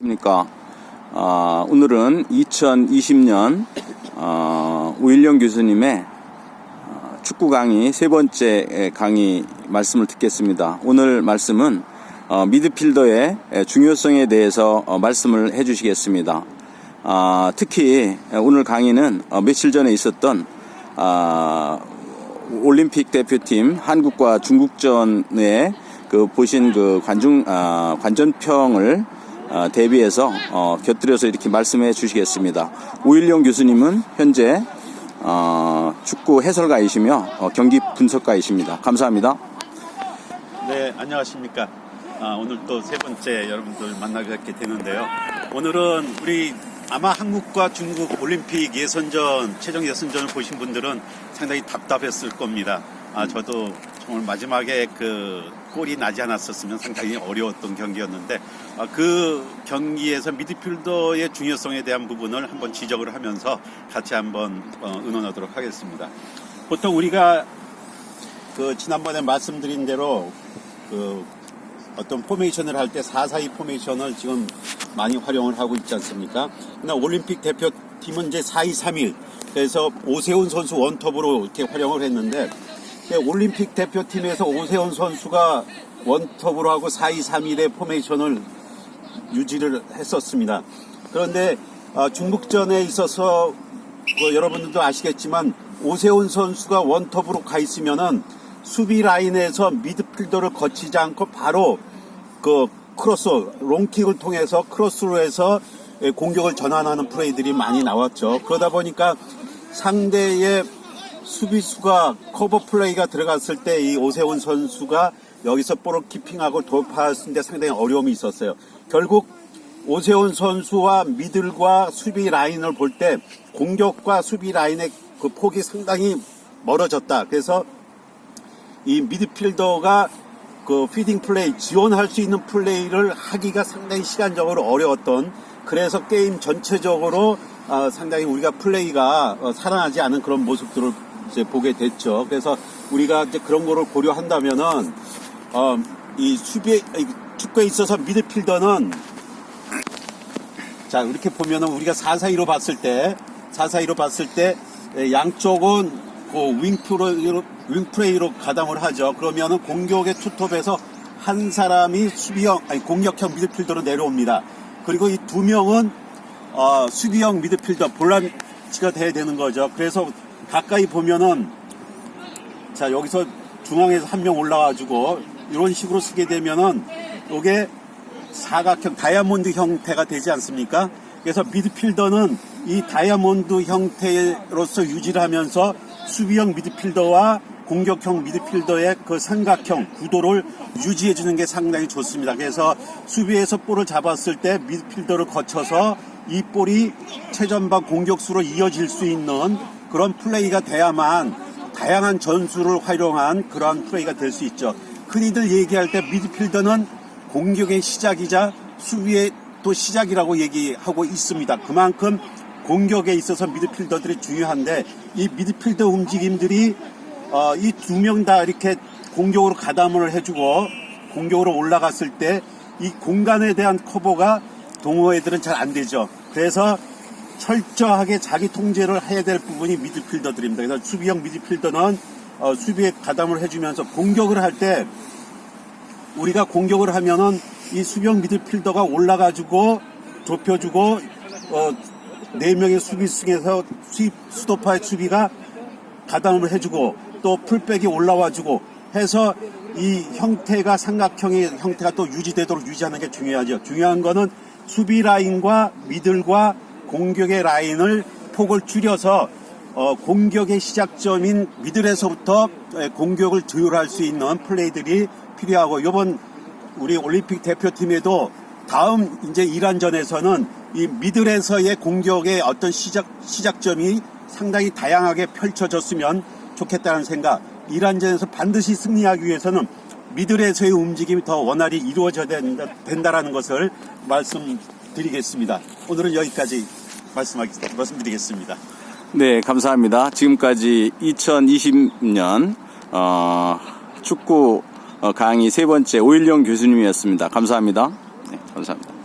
안녕하십니까. 어, 오늘은 2020년 어, 우일령 교수님의 어, 축구 강의 세 번째 강의 말씀을 듣겠습니다. 오늘 말씀은 어, 미드필더의 중요성에 대해서 어, 말씀을 해주시겠습니다. 아, 특히 오늘 강의는 어, 며칠 전에 있었던 아, 올림픽 대표팀 한국과 중국전에 그 보신 그 관중 아, 관전평을 어, 대비해서 어, 곁들여서 이렇게 말씀해 주시겠습니다. 오일영 교수님은 현재 어, 축구 해설가이시며 어, 경기 분석가이십니다. 감사합니다. 네, 안녕하십니까. 아, 오늘 또 세 번째 여러분들 만나게 되는데요. 오늘은 우리 아마 한국과 중국 올림픽 예선전, 최종 예선전을 보신 분들은 상당히 답답했을 겁니다. 아, 저도 정말 마지막에 그 골이 나지 않았었으면 상당히 어려웠던 경기였는데 아, 그 경기에서 미드필더의 중요성에 대한 부분을 한번 지적을 하면서 같이 한번 어, 의논하도록 하겠습니다. 보통 우리가 그 지난번에 말씀드린 대로 그 어떤 포메이션을 할 때 442 포메이션을 지금 많이 활용을 하고 있지 않습니까? 그러나 올림픽 대표팀은 이제 4231 그래서 오세훈 선수 원톱으로 이렇게 활용을 했는데 올림픽 대표팀에서 오세훈 선수가 원톱으로 하고 4231의 포메이션을 유지를 했었습니다. 그런데 어, 중국전에 있어서 뭐 여러분들도 아시겠지만 오세훈 선수가 원톱으로 가 있으면은 수비 라인에서 미드필더를 거치지 않고 바로 그 크로스 롱킥을 통해서 크로스로 해서 예, 공격을 전환하는 플레이들이 많이 나왔죠. 그러다 보니까 상대의 수비수가 커버 플레이가 들어갔을 때 이 오세훈 선수가 여기서 볼을 키핑하고 돌파하는데 상당히 어려움이 있었어요. 결국 오세훈 선수와 미들과 수비 라인을 볼 때 공격과 수비 라인의 그 폭이 상당히 멀어졌다. 그래서 이 미드필더가 그 피딩 플레이 지원할 수 있는 플레이를 하기가 상당히 시간적으로 어려웠던 그래서 게임 전체적으로 어, 상당히 우리가 플레이가 어, 살아나지 않은 그런 모습들을 이제 보게 됐죠. 그래서 우리가 이제 그런 거를 고려한다면은 어, 이 수비 이 축구에 있어서 미드필더는 자 이렇게 보면은 우리가 4-4-2로 봤을 때 4-4-2로 봤을 때 예, 양쪽은 그 윙프레이로, 윙프레이로 가담을 하죠. 그러면은 공격의 투톱에서 한 사람이 수비형 아니 공격형 미드필더로 내려옵니다. 그리고 이 두 명은 어, 수비형 미드필더 볼란치가 돼야 되는 거죠. 그래서 가까이 보면은 자 여기서 중앙에서 한 명 올라와주고 이런 식으로 쓰게 되면은 이게 사각형 다이아몬드 형태가 되지 않습니까? 그래서 미드필더는 이 다이아몬드 형태로서 유지를 하면서 수비형 미드필더와 공격형 미드필더의 그 삼각형 구도를 유지해 주는 게 상당히 좋습니다. 그래서 수비에서 볼을 잡았을 때 미드필더를 거쳐서 이 볼이 최전방 공격수로 이어질 수 있는 그런 플레이가 돼야만 다양한 전술을 활용한 그러한 플레이가 될 수 있죠. 흔히들 얘기할 때 미드필더는 공격의 시작이자 수비의 또 시작이라고 얘기하고 있습니다. 그만큼 공격에 있어서 미드필더들이 중요한데 이 미드필더 움직임들이 어, 이 두 명 다 이렇게 공격으로 가담을 해주고 공격으로 올라갔을 때 이 공간에 대한 커버가 동호 애들은 잘 안 되죠. 그래서 철저하게 자기 통제를 해야 될 부분이 미드필더들입니다. 그래서 수비형 미드필더는 어, 수비에 가담을 해주면서 공격을 할 때 우리가 공격을 하면은 이 수비형 미드필더가 올라가지고 좁혀주고 어, 네 명의 수비승에서 수입 수도파의 수비가 가담을 해주고 또 풀백이 올라와주고 해서 이 형태가 삼각형의 형태가 또 유지되도록 유지하는 게 중요하죠. 중요한 거는 수비 라인과 미들과 공격의 라인을 폭을 줄여서 어, 공격의 시작점인 미들에서부터 에, 공격을 조율할 수 있는 플레이들이 필요하고 이번 우리 올림픽 대표팀에도 다음 이제 이란전에서는 이 미들에서의 공격의 어떤 시작 시작점이 상당히 다양하게 펼쳐졌으면 좋겠다는 생각. 이란전에서 반드시 승리하기 위해서는 미들에서의 움직임이 더 원활히 이루어져야 된다, 된다라는 것을 말씀드리겠습니다. 오늘은 여기까지 말씀하겠, 말씀드리겠습니다. 네, 감사합니다. 지금까지 2020년 어, 축구 어, 강의 세 번째 오일영 교수님이었습니다. 감사합니다. 네, 감사합니다.